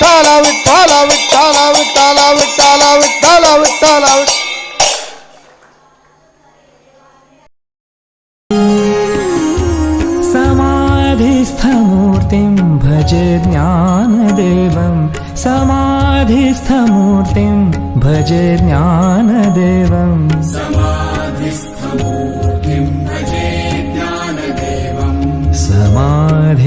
विठ्ठला विठ्ठला विठ्ठला विठ्ठला विठ्ठला विठ्ठला विठ्ठला समाधिस्थमूर्तिं भज ज्ञानदेवं। समाधिस्थमूर्तिं भज ज्ञानदेवं। समाधिस्थमूर्तिं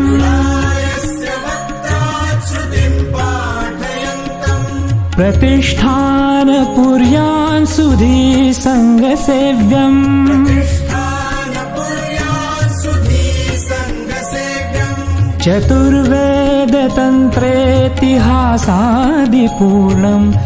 लुलायस्य वक्त्राच्छ्रुतिं पाठयन्तम्। प्रतिष्ठानपुर्यान् सुधी सङ्गसेव्यम्। चतुर्वेदतन्त्रेतिहासादिपूर्णम्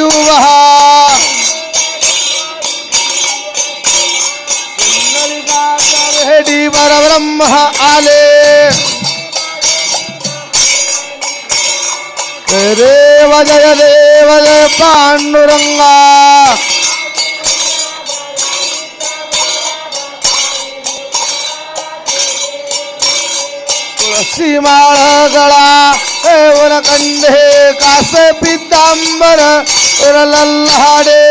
परब्रह्म आले. देव जय देव जय पांडुरंगा. तुळशी माळ गळा एवल कंढे कास पितांबर लल्हाडे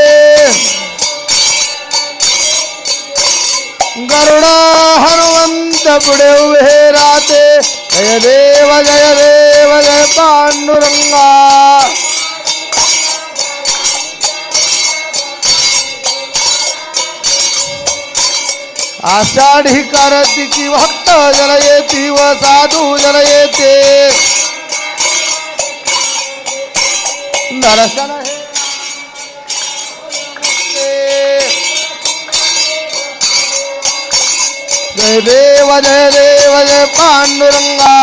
करुणा हनुमंत पुढे उभे राहते. जय देव जय देव जय पांडुरंगा. आषाढी कार्तिकी भक्त जल येती व साधू जल येते. दर्शन जय देव जय देव जय पांडुरंगा.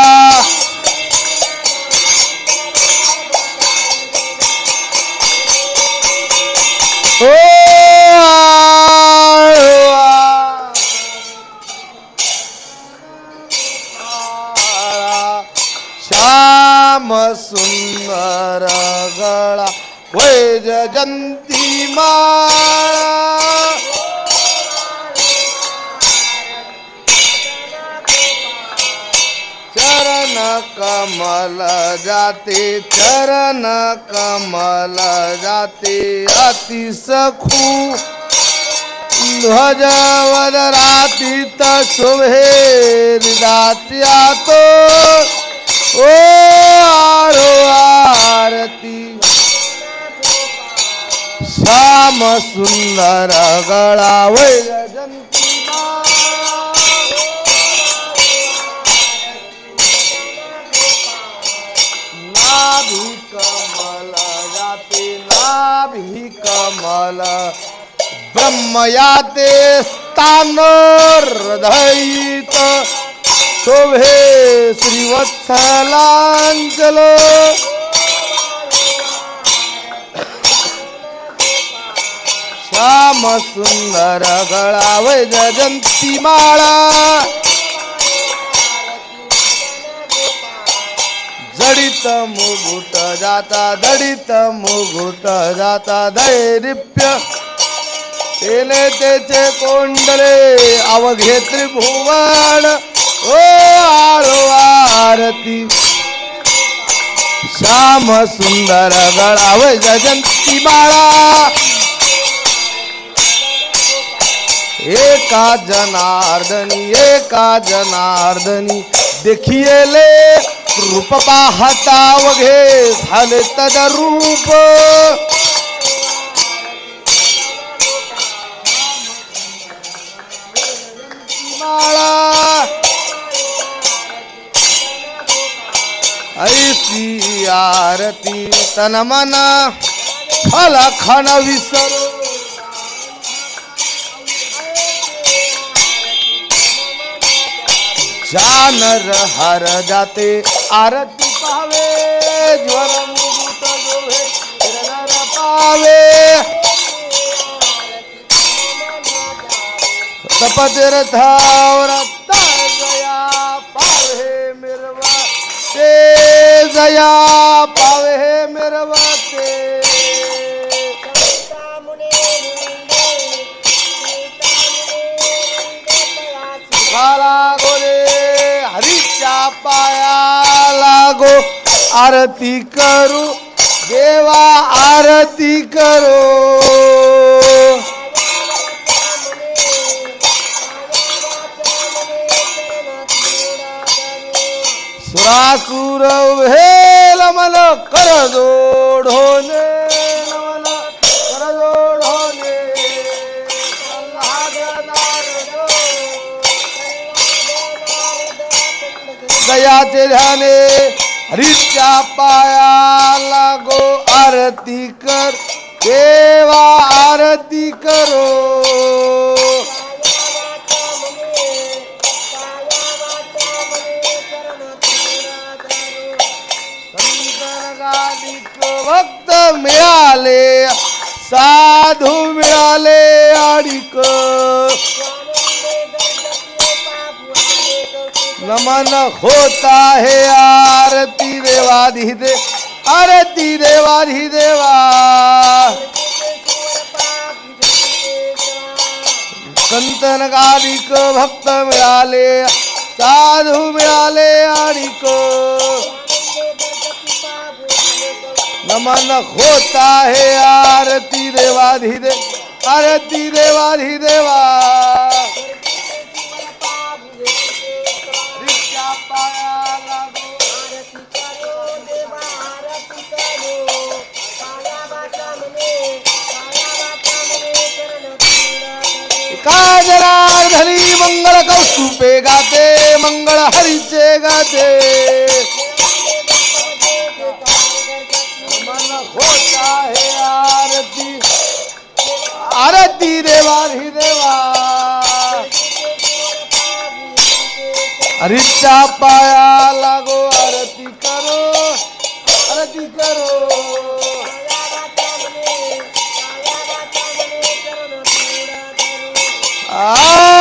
कमल जाते चरण कमल जाते अति सखू। ध्वज रातीत शुभे दात्या तो। ओ आरो आरती। श्याम सुंदर गळा वैजयंती मला ब्रह्मया ते स्थान हृदयित. शोभे श्रीवत्सलांचल श्याम सुंदर गळा वैजयंती माळा. जडित मुघुट जाता दडित मुघुट जाता दैरिप्य तेने तेचे कोंडले अवघे त्रिभुवन. ओ आळो आरती श्याम सुंदर गळाव जयंती बाळा. एका जनार्दनी एका जनार्दनी देखिएले रूप पाहता वघे झाले तद रूप. ऐसी आरती तन मना फल खन विसर जानर हर जाते आरती पावे ज्वर मुकुट जोहे नर पावे। तपतीर्थावर जया पावे मिरवा ते जया पावे मिरवा ते पाया लागो आरती करू. देवा आरती करो. सुरासुर भेल मन कर जोडोने दयाचे ध्याने हरीच्या पाया लागो आरती कर देवा आरती करो। भक्त मिळाले साधू मिळाले अडिक नमन होता है आरती देवाधि दे आरती देवाधि देवा। संतन गालिक भक्त मिळाले साधू मिळाले आणिक नमन होता है आरती देवाधि दे आरती देवाधी देवा। काजरार्धनी मंगळ कौस्तुपे गाते मंगळ हरीचे गाते. मन होता आरती. आरती देवा ही देवा. हरीच्या पाया लागो 아!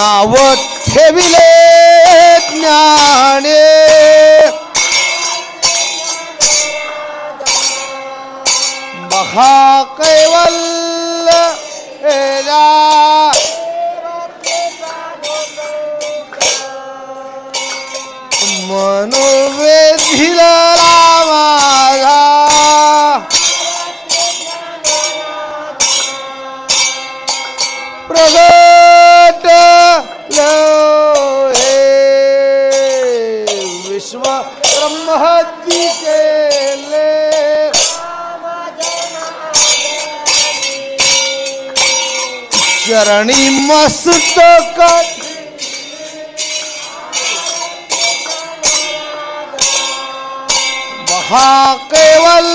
नाव ठेविले ज्ञाने. महाकैवल मनोवेधिला चरणी मस्तक महाकेवल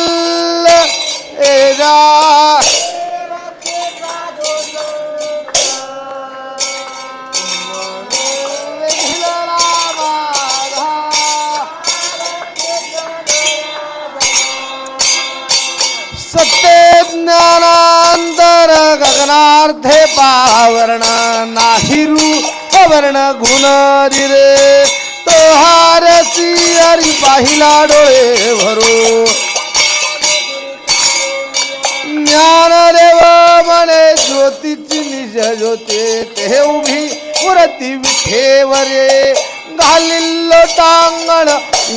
गगनार्थे पावरण नाहिरू अवर्ण गुण दिरे तो हारसी हरी पाहिला डोळे भरो। ज्ञानदेव म्हणे ज्योतीची निज ज्योते ते उभी पुरती विठेवरे। घालिल्ल टांगण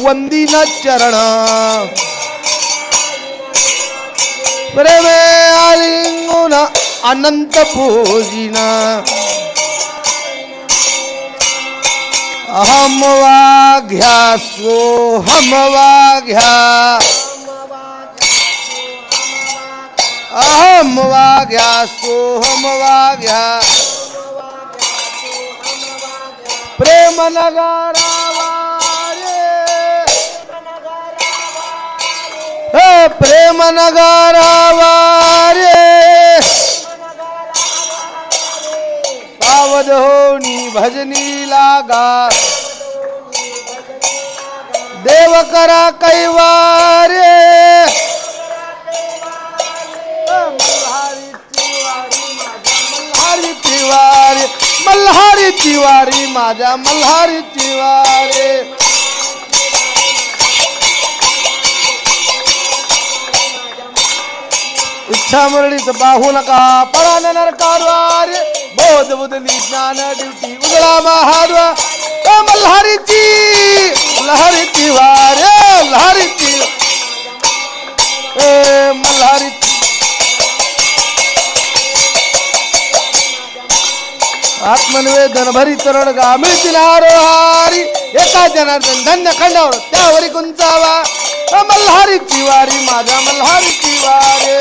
वंदिन चरण। प्रेमे आलिंगुना अनंत भोजना हम वाघ्या सो हम वाघ्या। अहम वाघ्या सो हम वाघ्या। प्रेम नगारा प्रेम नगारा वारे। सावध होनी भजनी लागा. देव करा कैवारे. मल्हारी तिवारी मल्हारी तिवारी. माझ्या मल्हारी तिवारे. इच्छा मरणीच बाहू नका पळा नरकारवार बोध बुदली ज्ञान ड्युटी उजळा महाद्वा ओ मल्हारीची लहरी तिवार लहरी ती ए मल्हारी आत्मनिवेदन भरी चरण गा मिळतील आरोहारी एका जनार्दन धन्य खंडावर त्यावरी कुंचावा अ मल्हारी तिवारी माझ्या मल्हारी तिवारे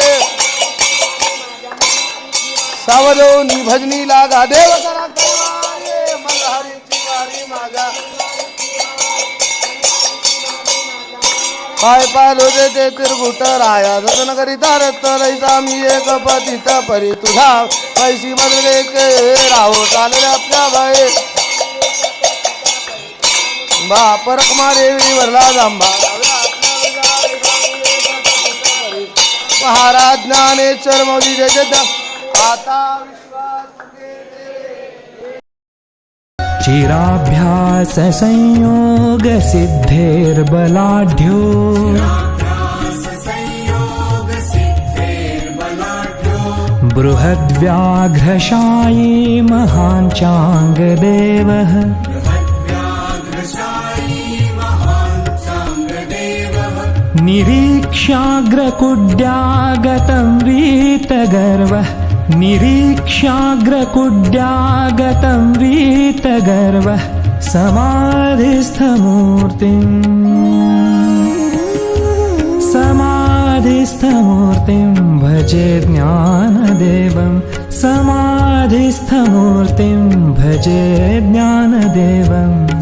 सावधवनी भजनी लागा देव पाय पाय रोजे ते तिरगुट राया जतन करीता रत्न रैसा मी एक पतित परी तुझा. पैशी बदले के राहो चालले आपल्या बाई बाप रखमा देवी वरला जांबा महाराज ज्ञानेश्वर मौली जय जय. चिराभ्याससंयोगसिद्धेर्बलाढ्यो। बृहद्व्याघ्रशायी महाञ्चाङ्गदेवः। निरीक्ष्याग्रकुड्यागतं वीतगर्वः। निरीक्ष्याग्रकुड्यागतं वीतगर्वः समाधिस्थमूर्तिम्। समाधिस्थमूर्तिं भजे ज्ञानदेवं। समाधिस्थमूर्तिं भजे ज्ञानदेवम्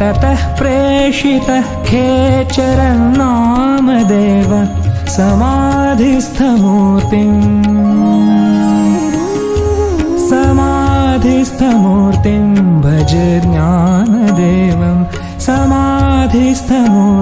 ततः प्रेषितः खेचरं नामदेव समाधिस्थमूर्तिम् समाधिस्थमूर्तिं भज ज्ञानदेवं समाधिस्थमूर्ति